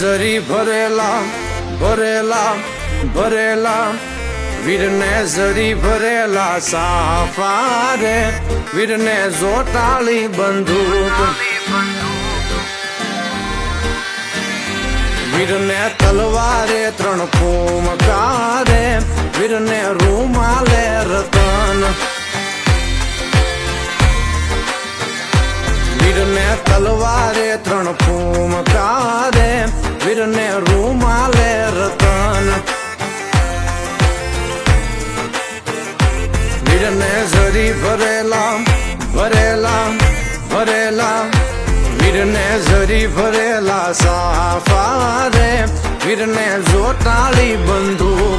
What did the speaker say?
ઝરી ભરેલા ભરેલા ભરેલા. વીરને ઝરી ભરેલા સાફા રે વીરને જોટાળી બંદૂક. વીરને તલવારે ત્રણ ફૂમકારે વીરને રૂમાલે રતન. વીરને તલવારે ત્રણ ફૂમકારે વીરને રૂમાલે રતન. વીરને ઝરી ભરેલા ભરેલા ભરેલા. વીરને ઝરી ભરેલા સાફા રે વીરને જોટાળી બંદૂક